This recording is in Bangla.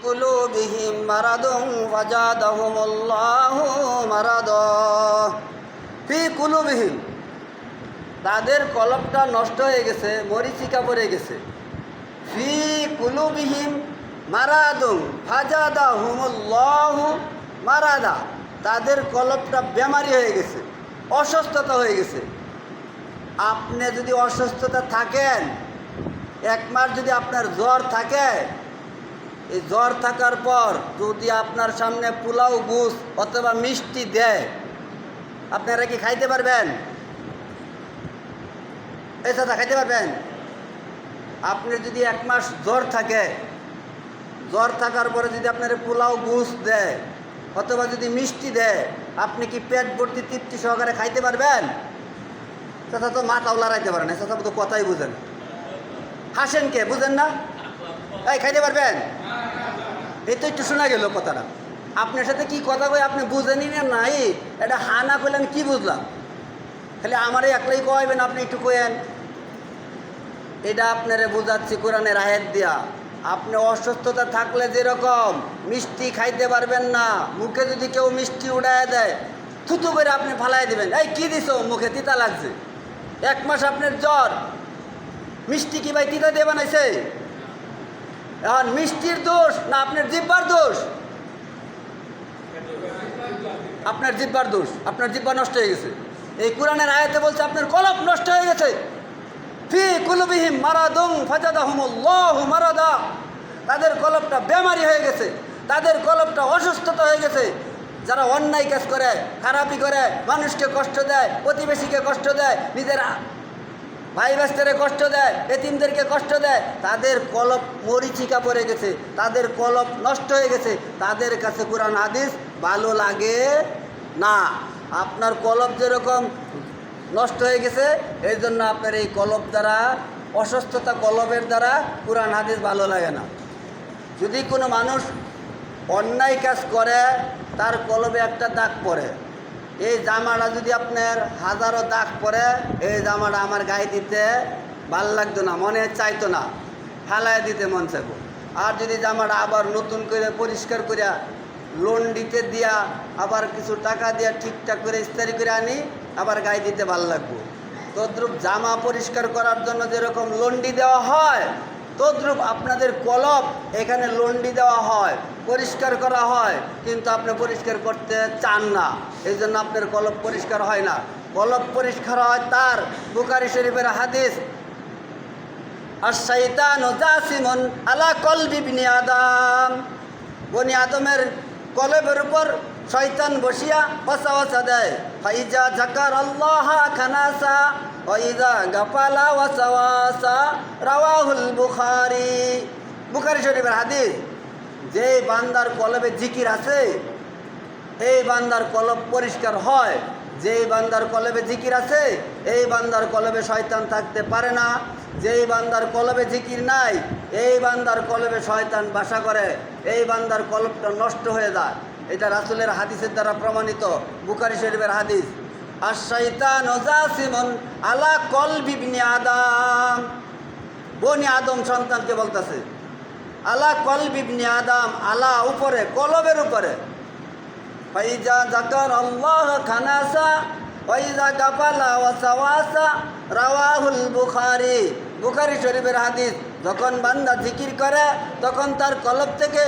قلوبهم مرض فزادهم الله مرضا في قلوبهم তাদের কলবটা নষ্ট হয়ে গেছে মরিচিকা পড়ে গেছে ফি কুলুবিহিম মারাদুম ফাজাদা হুমুল্লাহ মারাদা তাদের কলবটা বেমারি হয়ে গেছে অসুস্থতা হয়ে গেছে আপনি যদি অসুস্থতা থাকেন এক মাস যদি আপনার জ্বর থাকে এই জ্বর থাকার পর যদি আপনার সামনে পোলাও গুস অথবা মিষ্টি দেয়, আপনারা কি খাইতে পারবেন? এই চাচা, খাইতে পারবেন? আপনি যদি এক মাস জ্বর থাকে, জ্বর থাকার পরে যদি আপনার পোলাও গুস দেয় অথবা যদি মিষ্টি দেয়, আপনি কি পেট ভর্তি তৃপ্তি সহকারে খাইতে পারবেন? চাচা তো মাথাও লড়াইতে পারে না তো কথাই বুঝেন। হাসেন কে? বুঝেন না? এই, খাইতে পারবেন? এই তো একটু শোনা গেল কথাটা। আপনার সাথে কি কথা কই আপনি বুঝেনি না, নাই? এটা হানা করলে আমি কি বুঝলাম? তাহলে আমারে একলাই কইবেন আপনি একটু কয়েন এটা আপনারে বোঝাচ্ছি কোরআনের আয়াত দিয়া। আপনি অসুস্থতা থাকলে যেরকম মিষ্টি খাইতে পারবেন না, মুখে যদি কেউ মিষ্টি উড়ায় দেয়, থুতু করে আপনি ফালাই দিবেন। এই, কি দিছো? মুখে তিতা লাগছে। এক মাস আপনার জ্বর। মিষ্টি কি ভাই তিতা দিয়ে বানাইছে? এখন মিষ্টির দোষ না আপনার জিব্বার দোষ? আপনার জিব্বার দোষ, আপনার জিব্বা নষ্ট হয়ে গেছে। এই কোরআনের আয়াতে বলছে আপনার কলপ নষ্ট হয়ে গেছে। ফি কুলুবিহিম মারাদুম ফাজাদাহুমুল্লাহু মারাদা। তাদের কলপটা বেমারি হয়ে গেছে, তাদের কলপটা অসুস্থতা হয়ে গেছে। যারা অন্যায় কাজ করে খারাপি করে, মানুষকে কষ্ট দেয়, প্রতিবেশীকে কষ্ট দেয়, নিজের ভাই বাস্তারে কষ্ট দেয়, এতিমদেরকে কষ্ট দেয়, তাদের কলপ মরিচিকা পড়ে গেছে, তাদের কলপ নষ্ট হয়ে গেছে, তাদের কাছে কোরআন হাদিস ভালো লাগে না। আপনার কলপ যেরকম নষ্ট হয়ে গেছে, এই জন্য আপনার এই কলপ দ্বারা, অসুস্থতা কলবের দ্বারা কোরআন হাদিস ভালো লাগে না। যদি কোনো মানুষ অন্যায় কাজ করে, তার কলবে একটা দাগ পড়ে। এই জামাটা যদি আপনার হাজারো দাগ পড়ে, এই জামাটা আমার গায়ে দিতে ভালো লাগতো না, মনে চাইতো না। ফালায় দিতে মন চাইব। আর যদি জামাটা আবার নতুন করে পরিষ্কার করিয়া লোন দিতে দিয়া, আবার কিছু টাকা দিয়া ঠিকঠাক করে ইস্তারি করে আনি, আবার গায়ে দিতে ভালো লাগবো। তদ্রুপ জামা পরিষ্কার করার জন্য যেরকম লন্ডি দেওয়া হয় তদ্রুপ আপনাদের কলপ এখানে লন্ডি দেওয়া হয়, পরিষ্কার করা হয়, কিন্তু আপনি পরিষ্কার করতে চান না। এই জন্য আপনার কলপ পরিষ্কার হয় না। কলপ পরিষ্কার হয় তার বুকারি শরীফের হাদিস আর শৈতান জাসিমন আলা কলবি বিনি আদম। বনি আদমের কলবের উপর শয়তান বসিয়া বসা বসা দেয়। ফাইজা জাকার আল্লাহ খানাসা ওইজা গাপালা ওয়াসাওয়াসা রাওয়াহুল বুখারি। বুখারি শরীফের হাদিস, যে বান্দার কলবে জিকির আছে, এই বান্দার কলব পরিষ্কার হয়। যেই বান্দার কলবে জিকির আছে, এই বান্দার কলবে শয়তান থাকতে পারে না। যেই বান্দার কলবে জিকির নাই, এই বান্দার কলবে শয়তান বাসা করে। এই বান্দার কলবটা নষ্ট হয়ে যায়। এটা রাসুলের হাদিসের দ্বারা প্রমাণিত বুকারি শরীফের হাদিস। আর শৈতান ওজাসিমন আলা কল বিবনি আদাম। বনি আদম সন্তানকে বলতেছে, আলা কল বিবনি আদাম, আলা উপরে, কলবের উপরে। ফাইজা জাকার আল্লাহ খানাসা ওয়াইজা গাফালা ওয়াসাওয়াসা রাওয়াহুল বুখারী। বুখারী শরীফের হাদিস, যখন বান্দা জিকির করে, তখন তার কলব থেকে